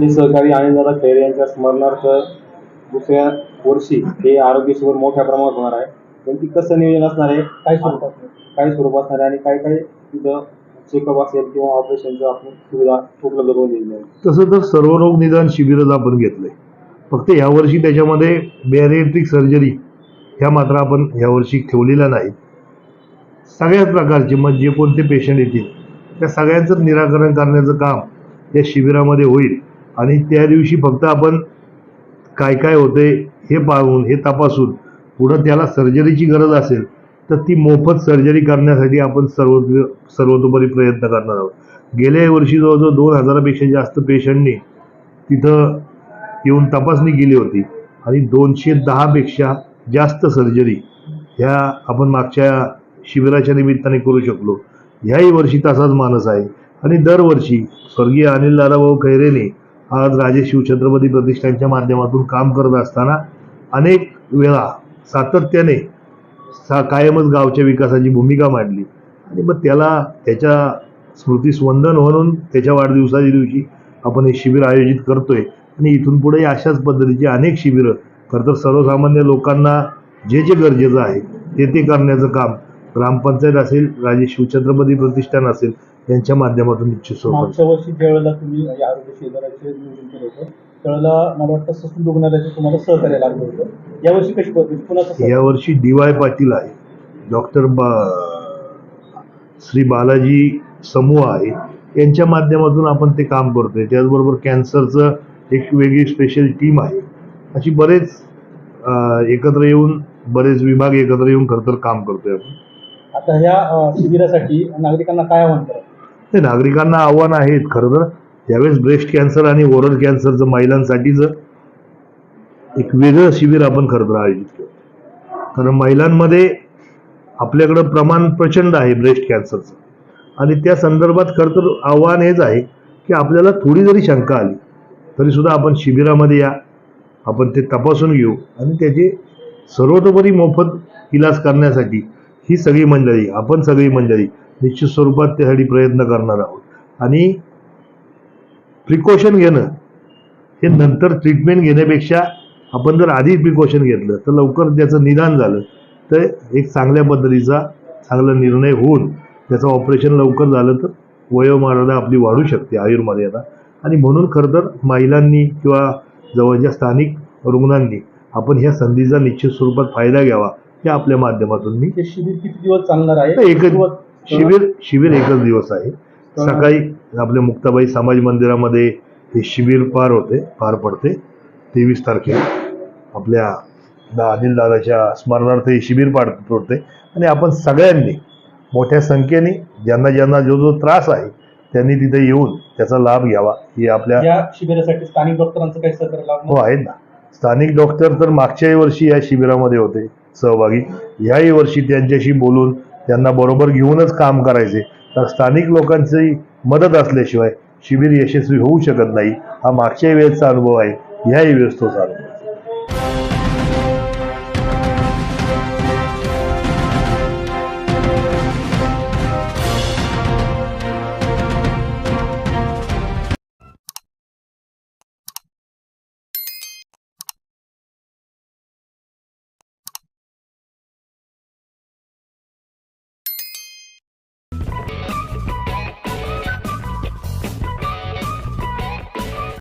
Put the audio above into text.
मी सहकारी आनंददादा खैरे यांच्या स्मरणार्थ दुसऱ्या वर्षी हे आरोग्य शिबिर मोठ्या प्रमाणात होणार आहे. पण ती कसं नियोजन असणार आहे? काय स्वरूपात काय स्वरूप असणार आहे आणि काय काय तिथं चेकअप असेल किंवा ऑपरेशनचं आपण सुविधा उपलब्ध करून दिली आहे. तसं तर सर्व रोग निदान शिबिरच आपण घेतलंय. फक्त यावर्षी त्याच्यामध्ये बॅरिएट्रिक सर्जरी ह्या मात्र आपण यावर्षी ठेवलेल्या नाहीत सगळ्याच प्रकारचे मग जे कोणते पेशंट येतील त्या सगळ्यांचं निराकरण करण्याचं काम या शिबिरामध्ये होईल. आणि त्या दिवशी फक्त आपण काय काय होते हे पाहून हे तपासून पुढं त्याला सर्जरीची गरज असेल तर ती मोफत सर्जरी करण्यासाठी आपण सर्व सर्वतोपरी प्रयत्न करणार आहोत. गेल्या वर्षी जवळजवळ दोन हजारापेक्षा जास्त पेशंटनी तिथं येऊन तपासणी केली होती. आणि दोनशे दहापेक्षा जास्त सर्जरी ह्या आपण मागच्या शिबिराच्या निमित्ताने करू शकलो. ह्याही वर्षी तसाच मानस आहे. आणि दरवर्षी स्वर्गीय अनिल दादाभाऊ खैरेने आज राजे शिवछत्रपती प्रतिष्ठानच्या माध्यमातून काम करत असताना अनेक वेळा सातत्याने सा कायमच गावच्या विकासाची भूमिका मांडली. आणि मग त्याला त्याच्या स्मृतीस्वंदन म्हणून त्याच्या वाढदिवसाच्या दिवशी आपण हे शिबिर आयोजित करतोय. आणि इथून पुढे अशाच पद्धतीची अनेक शिबिरं. खरं तर सर्वसामान्य लोकांना जे जे गरजेचं आहे ते ते करण्याचं काम ग्रामपंचायत असेल राजे शिवछत्रपती प्रतिष्ठान असेल यांच्या माध्यमातून निश्चित स्वरूपात मागच्या वर्षी ज्यावेळेला तुम्ही या आरोग्य शिबिराचे नियोजन केलं होतं त्यावेळेला मला वाटतं ससून रुग्णालयाचे तुम्हाला सहकार्य लागलं होतं. यावर्षी कशी पद्धती कुणाचं सहकार्य? यावर्षी डी वाय पाटील आहे डॉक्टर बा श्री बालाजी समूह आहे यांच्या माध्यमातून आपण ते काम करतोय. त्याचबरोबर कॅन्सरचं एक वेगळी स्पेशल टीम आहे. अशी बरेच अं, एकत्र येऊन बरेच विभाग एकत्र येऊन खरं तर काम करतोय आपण. आता ह्या शिबिरासाठी नागरिकांना काय आव्हान करत ते नागरिकांना आव्हान आहेत खरं तर. यावेळेस ब्रेस्ट कॅन्सर आणि ओरल कॅन्सरचं महिलांसाठीचं एक वेगळं शिबिर आपण खरं तर आयोजित केलं. कारण महिलांमध्ये आपल्याकडं प्रमाण प्रचंड आहे ब्रेस्ट कॅन्सरचं आणि त्या संदर्भात खरं तर आव्हान हेच आहे की आपल्याला थोडी जरी शंका आली तरीसुद्धा आपण शिबिरामध्ये या आपण ते तपासून घेऊ आणि त्याचे सर्वतोपरी मोफत इलाज करण्यासाठी ही सगळी मंडळी आपण सगळी मंडळी निश्चित स्वरूपात त्यासाठी प्रयत्न करणार आहोत. आणि प्रिकॉशन घेणं हे नंतर ट्रीटमेंट घेण्यापेक्षा आपण जर आधी प्रिकॉशन घेतलं तर लवकर त्याचं निदान झालं तर एक चांगल्या पद्धतीचा चांगला निर्णय होऊन त्याचं ऑपरेशन लवकर झालं तर वयोमर्यादा आपली वाढू शकते आयुर्मर्यादा. आणि म्हणून खरं तर महिलांनी किंवा जवळच्या स्थानिक रुग्णांनी आपण ह्या संधीचा निश्चित स्वरूपात फायदा घ्यावा. हे आपल्या माध्यमातून मी शिबिर किती दिवस चालणार आहे? एकच सुरुवात- शिबिर शिबिर एकच दिवस आहे. सकाळी आपल्या मुक्ताबाई समाज मंदिरामध्ये हे शिबिर पार होते पार पडते. तेवीस तारखेला आपल्या दा अनिल दादाच्या स्मरणार्थ हे शिबिर पार पडते. आणि आपण सगळ्यांनी मोठ्या संख्येने ज्यांना ज्यांना जो जो त्रास आहे त्यांनी तिथे येऊन त्याचा लाभ घ्यावा. ही आपल्या या शिबिरासाठी स्थानिक डॉक्टरांचं काही सहकार्य हो लागणार आहेत ना. स्थानिक डॉक्टर तर मागच्याही वर्षी या शिबिरामध्ये होते. सहभागी. ह्याही वर्षी त्यांच्याशी बोलून त्यांना बरोबर घेऊनच काम करायचे. तर स्थानिक लोकांची मदत असल्याशिवाय शिबिर यशस्वी होऊ शकत नाही. हा मागच्याही वेळेचा अनुभव आहे. ह्याही वेळेस तोच अनुभव